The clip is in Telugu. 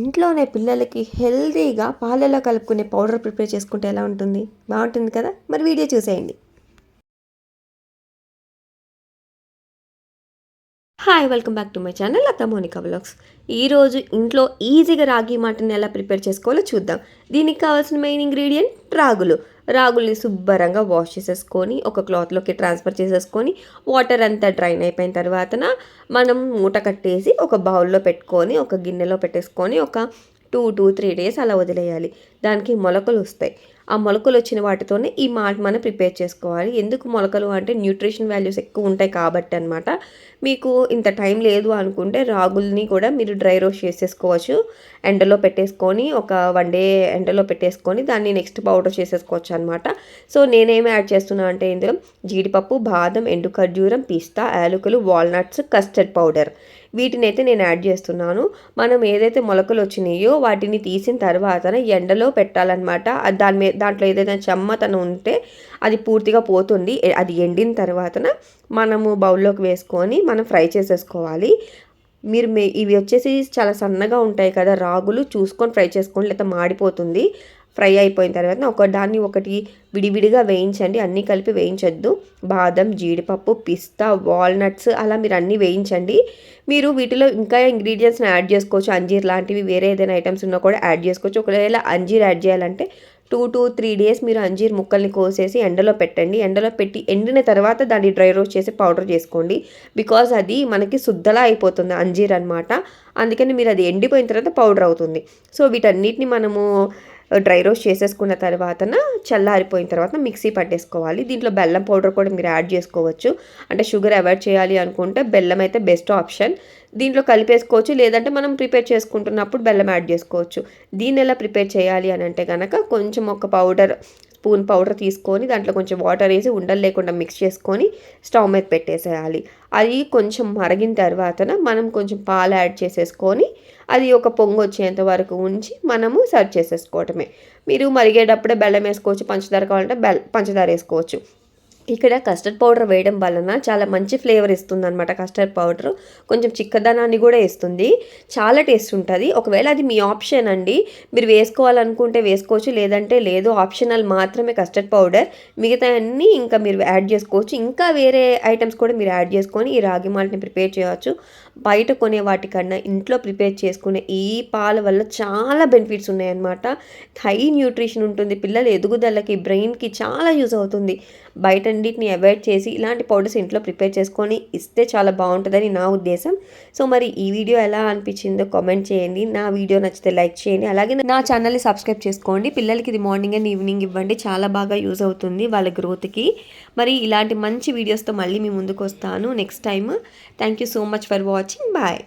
ఇంట్లోనే పిల్లలకి హెల్తీగా పాలలో కలుపుకునే పౌడర్ ప్రిపేర్ చేసుకుంటే ఎలా ఉంటుంది? బాగుంటుంది కదా? మరి వీడియో చూసేయండి. Hi welcome back to my channel Latha Monica vlogs ఈరోజు ఇంట్లో ఈజీగా రాగి మాటని ఎలా ప్రిపేర్ చేసుకోవాలో చూద్దాం. దీనికి కావాల్సిన మెయిన్ ఇంగ్రీడియంట్ రాగులు. రాగుల్ని శుభ్రంగా వాష్ చేసేసుకొని ఒక క్లాత్లోకి ట్రాన్స్ఫర్ చేసేసుకొని వాటర్ అంతా డ్రైన్ అయిపోయిన తర్వాతన మనం మూట కట్టేసి ఒక బౌల్లో పెట్టుకొని ఒక గిన్నెలో పెట్టేసుకొని ఒక టూ టూ త్రీ డేస్ అలా వదిలేయాలి. దానికి మొలకలు వస్తాయి. ఆ మొలకలు వచ్చిన వాటితోనే ఈ మాట మనం ప్రిపేర్ చేసుకోవాలి. ఎందుకు మొలకలు అంటే న్యూట్రిషన్ వాల్యూస్ ఎక్కువ ఉంటాయి కాబట్టి అనమాట మీకు ఇంత టైం లేదు అనుకుంటే రాగుల్ని కూడా మీరు డ్రై రోస్ట్ చేసేసుకోవచ్చు. ఎండలో పెట్టేసుకొని ఒక వన్ డే ఎండలో పెట్టేసుకొని దాన్ని నెక్స్ట్ పౌడర్ చేసేసుకోవచ్చు అనమాట సో నేనేమి యాడ్ చేస్తున్నా అంటే ఇందులో జీడిపప్పు బాదం ఎండు ఖర్జూరం పిస్తా యాలకులు వాల్నట్స్ కస్టర్డ్ పౌడర్. వీటిని అయితే నేను యాడ్ చేస్తున్నాను. మనం ఏదైతే మొలకలు వచ్చినాయో వాటిని తీసిన తర్వాత ఎండలో పెట్టాలన్నమాట. దాని మీద దాంట్లో ఏదైనా చెమ్మతనం ఉంటే అది పూర్తిగా పోతుంది. అది ఎండిన తర్వాతన మనము బౌల్లోకి వేసుకొని మనం ఫ్రై చేసేసుకోవాలి. మీరు మే ఇవి వచ్చేసి చాలా సన్నగా ఉంటాయి కదా రాగులు చూసుకొని ఫ్రై చేసుకోండి లేకపోతే మాడిపోతుంది. ఫ్రై అయిపోయిన తర్వాత ఒక దాన్ని ఒకటి విడివిడిగా వేయించండి. అన్నీ కలిపి వేయించొద్దు. బాదం జీడిపప్పు పిస్తా వాల్నట్స్ అలా మీరు అన్నీ వేయించండి. మీరు వీటిలో ఇంకా ఇంగ్రీడియంట్స్ని యాడ్ చేసుకోవచ్చు. అంజీర్ లాంటివి వేరే ఏదైనా ఐటమ్స్ ఉన్నా కూడా యాడ్ చేసుకోవచ్చు. ఒకవేళ అంజీర్ యాడ్ చేయాలంటే టూ టూ త్రీ డేస్ మీరు అంజీర్ ముక్కల్ని కోసేసి ఎండలో పెట్టండి. ఎండలో పెట్టి ఎండిన తర్వాత దాన్ని డ్రై రోస్ట్ చేసి పౌడర్ చేసుకోండి. బికాజ్ అది మనకి శుద్ధలా అయిపోతుంది అంజీర్ అనమాట అందుకని మీరు అది ఎండిపోయిన తర్వాత పౌడర్ అవుతుంది. సో వీటన్నిటిని మనము డ్రై రోస్ట్ చేసేసుకున్న తర్వాతన చల్లారిపోయిన తర్వాత మిక్సీ పట్టేసుకోవాలి. దీంట్లో బెల్లం పౌడర్ కూడా మీరు యాడ్ చేసుకోవచ్చు. అంటే షుగర్ అవాయిడ్ చేయాలి అనుకుంటే బెల్లం అయితే బెస్ట్ ఆప్షన్. దీంట్లో కలిపేసుకోవచ్చు. లేదంటే మనం ప్రిపేర్ చేసుకుంటున్నప్పుడు బెల్లం యాడ్ చేసుకోవచ్చు. దీన్ని ఎలా ప్రిపేర్ చేయాలి అని అంటే కనుక కొంచెం ఒక పౌడర్ స్పూన్ పౌడర్ తీసుకొని దాంట్లో కొంచెం వాటర్ వేసి ఉండలు లేకుండా మిక్స్ చేసుకొని స్టవ్ మీద పెట్టేసేయాలి. అది కొంచెం మరిగిన తర్వాతన మనం కొంచెం పాలు యాడ్ చేసేసుకొని అది ఒక పొంగు వచ్చేంత వరకు ఉంచి మనము సర్వ్ చేసేసుకోవటమే. మీరు మరిగేటప్పుడే బెల్లం వేసుకోవచ్చు పంచదార కావాలంటే బెల్ పంచదార వేసుకోవచ్చు. ఇక్కడ కస్టర్డ్ పౌడర్ వేయడం వలన చాలా మంచి ఫ్లేవర్ ఇస్తుంది అనమాట కస్టర్డ్ పౌడర్. కొంచెం చిక్కదనాన్ని కూడా ఇస్తుంది. చాలా టేస్ట్ ఉంటుంది. ఒకవేళ అది మీ ఆప్షన్ అండి. మీరు వేసుకోవాలనుకుంటే వేసుకోవచ్చు. లేదంటే లేదు. ఆప్షనల్ మాత్రమే కస్టర్డ్ పౌడర్. మిగతా అన్నీ ఇంకా మీరు యాడ్ చేసుకోవచ్చు. ఇంకా వేరే ఐటమ్స్ కూడా మీరు యాడ్ చేసుకొని ఈ రాగి మాల్ట్ని ప్రిపేర్ చేయవచ్చు. బయట కొనే వాటికన్నా ఇంట్లో ప్రిపేర్ చేసుకునే ఈ పాల వల్ల చాలా బెనిఫిట్స్ ఉన్నాయన్నమాట. హై న్యూట్రిషన్ ఉంటుంది. పిల్లల ఎదుగుదలకి బ్రెయిన్కి చాలా యూజ్ అవుతుంది. బయట రెండింటిని అవాయిడ్ చేసి ఇలాంటి పౌడర్స్ ఇంట్లో ప్రిపేర్ చేసుకొని ఇస్తే చాలా బాగుంటుందని నా ఉద్దేశం. సో మరి ఈ వీడియో ఎలా అనిపించిందో కామెంట్ చేయండి. నా వీడియో నచ్చితే లైక్ చేయండి. అలాగే నా ఛానల్ని సబ్స్క్రైబ్ చేసుకోండి. పిల్లలకి ఇది మార్నింగ్ అండ్ ఈవినింగ్ ఇవ్వండి. చాలా బాగా యూజ్ అవుతుంది వాళ్ళ గ్రోత్కి. మరి ఇలాంటి మంచి వీడియోస్తో మళ్ళీ మీ ముందుకు వస్తాను. Next time thank you so much for watching. Bye.